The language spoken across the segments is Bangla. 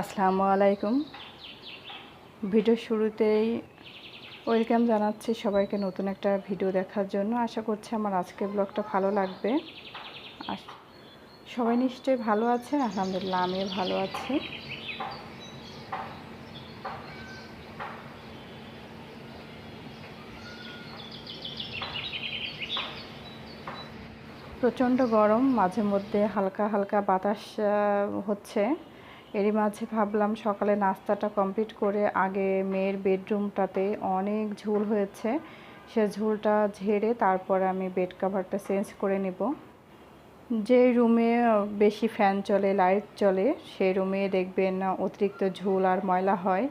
আসসালামু আলাইকুম। ভিডিও শুরুতেই ওয়েলকাম জানাচ্ছি সবাইকে নতুন একটা ভিডিও দেখার জন্য। আশা করছি আমার আজকের ব্লগটা ভালো লাগবে। সবাই নিশ্চয়ই ভালো আছে আলহামদুলিল্লাহ, আমিও ভালো আছি। প্রচণ্ড গরম মাঝে মধ্যে হালকা হালকা বাতাস হচ্ছে। এরই মাঝে ভাবলাম সকালে নাস্তাটা কমপ্লিট করে আগে মেয়ের বেডরুমটাতে অনেক ঝুল হয়েছে। সে ঝুলটা ঝেড়ে তারপর আমি বেড কাভারটা চেঞ্জ করে নেব। যে রুমে বেশি ফ্যান চলে লাইট চলে সেই রুমে দেখবেন অতিরিক্ত ঝুল আর ময়লা হয়।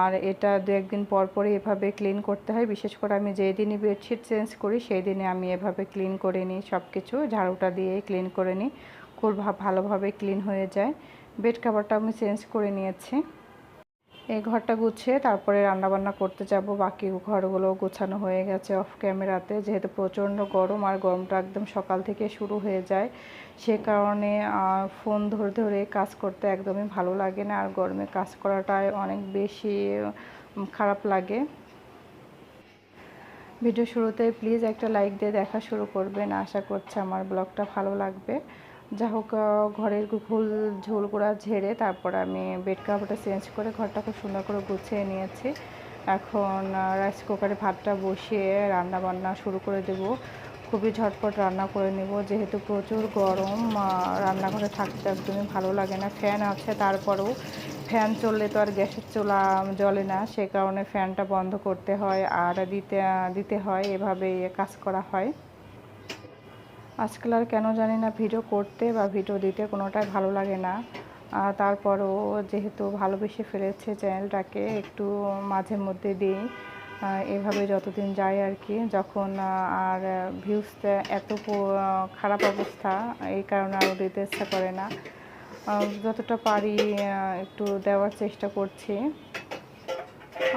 আর এটা দু একদিন পর পরে এভাবে ক্লিন করতে হয়। বিশেষ করে আমি যেই দিনই বেডশিট চেঞ্জ করি সেই দিনে আমি এভাবে ক্লিন করে নিই। সব কিছু ঝাড়ুটা দিয়ে ক্লিন করে নিই। খুব ভালোভাবে ক্লিন হয়ে যায়। বেড কাভারটা আমি চেঞ্জ করে নিয়েছি। এই ঘরটা গুছিয়ে তারপরে রান্নাবান্না করতে যাব। বাকি ঘরগুলো গোছানো হয়ে গেছে অফ ক্যামেরাতে যেহেতু প্রচণ্ড গরম আর গরমটা একদম সকাল থেকে শুরু হয়ে যায়, সে কারণে ফোন ধরে ধরে কাজ করতে একদমই ভালো লাগে না। আর গরমে কাজ করাটাই অনেক বেশি খারাপ লাগে। ভিডিও শুরুতে প্লিজ একটা লাইক দিয়ে দেখা শুরু করবেন। আশা করছি আমার ব্লগটা ভালো লাগবে। যা হোক ঘরের ভুল ঝোলগুড়া ঝেড়ে তারপর আমি বেড কাভারটা চেঞ্জ করে ঘরটা খুব সুন্দর করে গুছিয়ে নিয়েছি। এখন রাইস কুকারে ভাতটা বসিয়ে রান্না বান্না শুরু করে দেব। খুবই ঝটপট রান্না করে নেব। যেহেতু প্রচুর গরম রান্নাঘরে থাকতে একদমই ভালো লাগে না। ফ্যান আছে, তারপরেও ফ্যান চললে তো আর গ্যাসের চোলা জ্বলে না। সে কারণে ফ্যানটা বন্ধ করতে হয় আর দিতে দিতে হয়। এভাবে কাজ করা হয়। আজকাল আর কেন জানি না ভিডিও করতে বা ভিডিও দিতে কোনোটাই ভালো লাগে না। তারপরও যেহেতু ভালোবেসে ফেলেছে চ্যানেলটাকে, একটু মাঝে মধ্যে দিই। এভাবে যতদিন যায় আর কি, যখন আর ভিউজটা এত খারাপ অবস্থা, এই কারণে আরও দিতে ইচ্ছা করে না। যতটা পারি একটু দেওয়ার চেষ্টা করছি।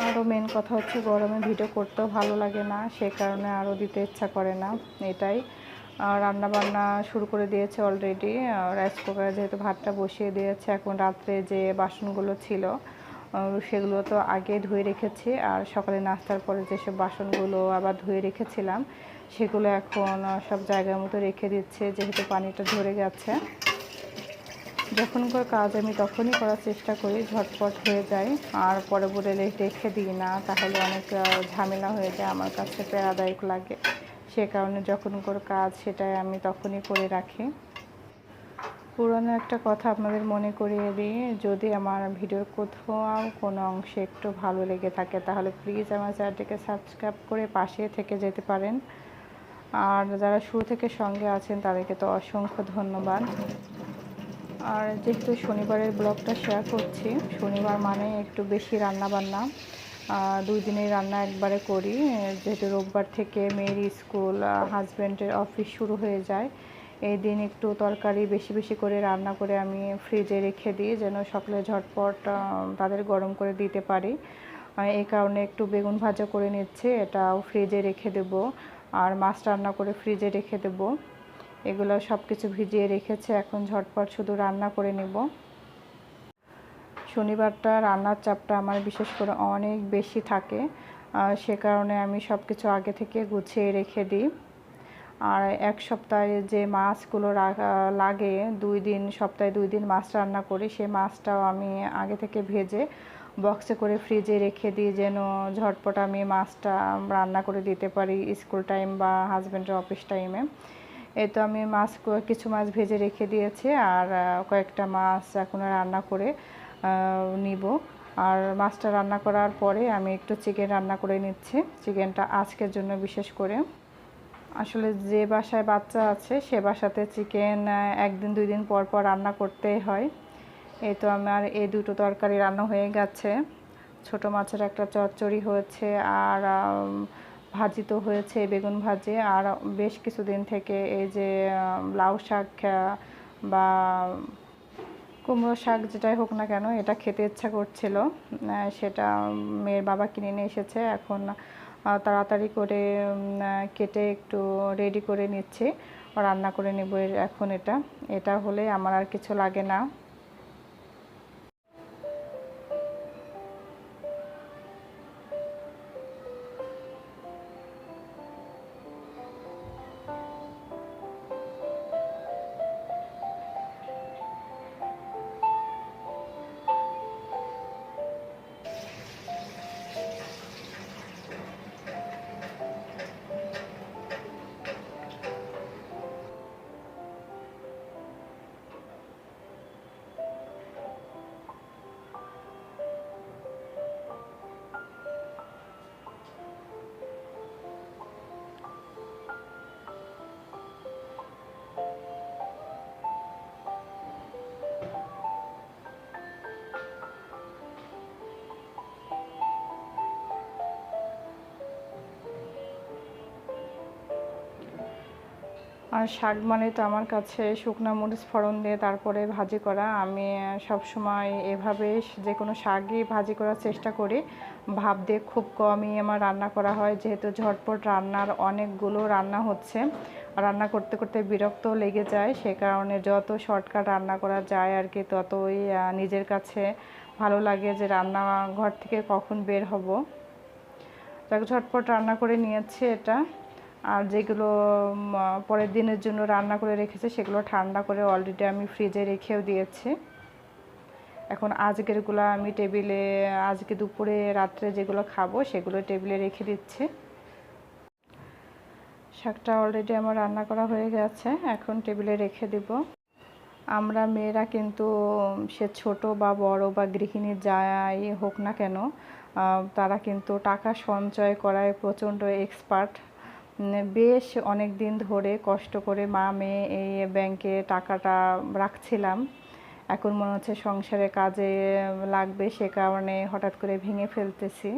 আরও মেন কথা হচ্ছে গরমে ভিডিও করতেও ভালো লাগে না, সে কারণে আরও দিতে ইচ্ছা করে না, এটাই। রান্না বান্না শুরু করে দিয়েছে অলরেডি রাইস কুকারে যেহেতু ভাতটা বসিয়ে দিয়েছে, এখন রাত্রে যে বাসনগুলো ছিল সেগুলো তো আগে ধুয়ে রেখেছি। আর সকালে নাস্তার পরে যেসব বাসনগুলো আবার ধুয়ে রেখেছিলাম, সেগুলো এখন সব জায়গার মতো রেখে দিচ্ছে, যেহেতু পানিটা ধরে গেছে। যখন করে কাজ আমি তখনই করার চেষ্টা করি, ঝটপট হয়ে যায়। আর পরে বলে রেখে দিই না, তাহলে অনেক ঝামেলা হয়ে যায়, আমার কাছে প্যারাদায়ক লাগে। সে কারণে যখন কোনো কাজ সেটাই আমি তখনই করে রাখি। পুরনো একটা কথা আপনাদের মনে করিয়ে দিই যদি আমার ভিডিওর কোথাও কোনো অংশে একটু ভালো লেগে থাকে তাহলে প্লিজ আমার চ্যানেলটিকে সাবস্ক্রাইব করে পাশে থেকে যেতে পারেন। আর যারা শুরু থেকে সঙ্গে আছেন তাদেরকে তো অসংখ্য ধন্যবাদ। আর যেহেতু শনিবারের ব্লগটা শেয়ার করছি শনিবার মানে একটু বেশি রান্না বান্না আহ, দুই দিনের রান্না একবারে করি। যেহেতু রোববার থেকে মেয়ের স্কুল হাজব্যান্ডের অফিস শুরু হয়ে যায়। এই দিন একটু তরকারি বেশি বেশি করে রান্না করে আমি ফ্রিজে রেখে দিই, যেন সকালে ঝটপট তাদের গরম করে দিতে পারি। এই কারণে একটু বেগুন ভাজা করে নিচ্ছে, এটাও ফ্রিজে রেখে দেব। আর মাছ রান্না করে ফ্রিজে রেখে দেবো। এগুলো সব কিছু ভিজিয়ে রেখেছে, এখন ঝটপট শুধু রান্না করে নেব। শনিবারটা রান্নার চাপটা আমার বিশেষ করে অনেক বেশি থাকে। সে কারণে আমি সব কিছু আগে থেকে গুছিয়ে রেখে দিই। আর এক সপ্তাহে যে মাছগুলো লাগে, দুই দিন, সপ্তাহে দুই দিন মাছ রান্না করি, সেই মাছটাও আমি আগে থেকে ভেজে বক্সে করে ফ্রিজে রেখে দিই যেন ঝটপট আমি মাছটা রান্না করে দিতে পারি স্কুল টাইম বা হাজব্যান্ডের অফিস টাইমে। এই তো আমি মাছ, কিছু মাছ ভেজে রেখে দিয়েছি আর কয়েকটা মাছ এখন রান্না করে নিব। আর মাছটা রান্না করার পরে আমি একটু চিকেন রান্না করে নিচ্ছি। চিকেনটা আজকের জন্য বিশেষ করে। আসলে যে বাসায় বাচ্চা আছে, সে বাসাতে চিকেন একদিন, দুই দিন পর পর রান্না করতেই হয়। এই তো আমার এই দুটো তরকারি রান্না হয়ে গেছে। ছোট মাছের একটা চচ্চড়ি হয়েছে আর ভাজি তো হয়েছে, বেগুন ভাজি। আর বেশ কিছুদিন থেকে এই যে লাউ শাক বা কুমড়ো শাক যেটাই হোক না কেন, এটা খেতে ইচ্ছা করছিল। সেটা মেয়ের বাবা কিনে নিয়ে এসেছে। এখন তাড়াতাড়ি করে কেটে একটু রেডি করে নিচ্ছে। রান্না করে নেব এখন এটা। এটা হলে আমার আর কিছু লাগে না। আর শাক মানে তো আমার কাছে শুকনো মরিচ ফোড়ন দিয়ে তারপরে ভাজি করা। আমি সব সময় এভাবে যে কোনো শাকই ভাজি করার চেষ্টা করি। ভাব দিয়ে খুব কমই আমার রান্না করা হয়। যেহেতু ঝটপট রান্নার অনেকগুলো রান্না হচ্ছে, রান্না করতে করতে বিরক্ত লেগে যায়। সে কারণে যত শর্টকাট রান্না করা যায় আর কি, ততই নিজের কাছে ভালো লাগে যে রান্না ঘর থেকে কখন বের হব। যাক, ঝটপট রান্না করে নিয়েছি এটা। আর যেগুলো পরের দিনের জন্য রান্না করে রেখেছে সেগুলো ঠান্ডা করে অলরেডি আমি ফ্রিজে রেখেও দিয়েছি। এখন আজকেরগুলো আমি টেবিলে আজকে দুপুরে, রাত্রে যেগুলো খাব সেগুলো টেবিলে রেখে দিচ্ছি। শাকটা অলরেডি আমার রান্না করা হয়ে গেছে, এখন টেবিলে রেখে দিব। আমরা মেয়েরা কিন্তু সে ছোট বা বড় বা গৃহিণী যাই হোক না কেন তারা কিন্তু টাকা সঞ্চয় করায় প্রচণ্ড এক্সপার্ট বেশ অনেক দিন ধরে কষ্ট করে মা, মেয়ে এই ব্যাংকে টাকাটা রাখছিলাম। এখন মনে হচ্ছে সংসারে কাজে লাগবে সে কারণে হঠাৎ করে ভেঙে ফেলতেছি।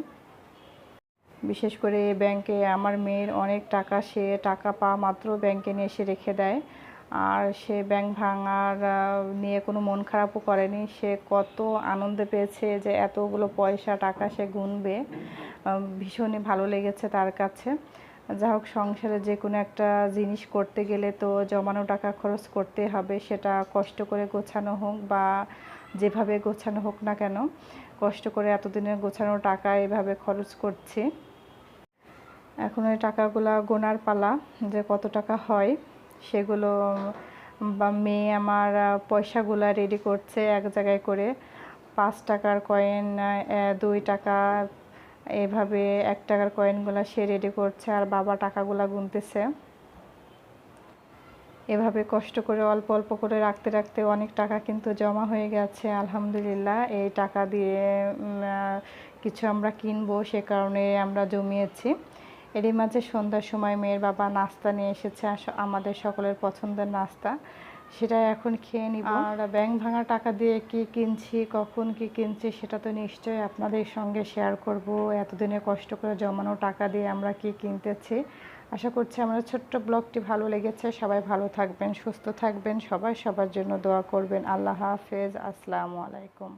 বিশেষ করে ব্যাংকে আমার মেয়ের অনেক টাকা, সে টাকা পা মাত্র ব্যাংকে নিয়ে এসে রেখে দেয়। আর সে ব্যাংক ভাঙার নিয়ে কোনো মন খারাপও করেনি। সে কত আনন্দ পেয়েছে যে এতগুলো পয়সা, টাকা সে গুনবে। ভীষণই ভালো লেগেছে তার কাছে। যা হোক, সংসারে যে কোনো একটা জিনিস করতে গেলে তো জমানো টাকা খরচ করতে হবে, সেটা কষ্ট করে গোছানো হোক বা যেভাবে গোছানো হোক না কেন, কষ্ট করে এতদিনের গোছানো টাকা এভাবে খরচ করছি। এখন ওই টাকাগুলো গোনার পালা যে কত টাকা হয়, সেগুলো বা মেয়ে আমার পয়সাগুলো রেডি করছে এক জায়গায় করে, পাঁচ টাকার কয়েন দুই টাকা এভাবে এক টাকার কয়েনগুলো সে রেডি করছে আর বাবা টাকাগুলো গুনতেছে। এভাবে কষ্ট করে অল্প অল্প করে রাখতে রাখতে অনেক টাকা কিন্তু জমা হয়ে গেছে, আলহামদুলিল্লাহ। এই টাকা দিয়ে কিছু আমরা কিনবো সে কারণে আমরা জমিয়েছি। এরই মাঝে সন্ধ্যার সময় মেয়ের বাবা নাস্তা নিয়ে এসেছে আমাদের সকলের পছন্দের নাস্তা। সেটা এখন খেয়ে নিব। আর ব্যাংক ভাঙা টাকা দিয়ে কি কিনছি কখন কি কিনছি সেটা তো নিশ্চয়ই আপনাদের সঙ্গে শেয়ার করব। এতদিনে কষ্ট করে জমানো টাকা দিয়ে আমরা কি কিনতেছি। আশা করছি আমাদের ছোট্ট ব্লগটি ভালো লেগেছে। সবাই ভালো থাকবেন সুস্থ থাকবেন সবাই সবার জন্য দোয়া করবেন। আল্লাহ হাফেজ। আসসালামু আলাইকুম।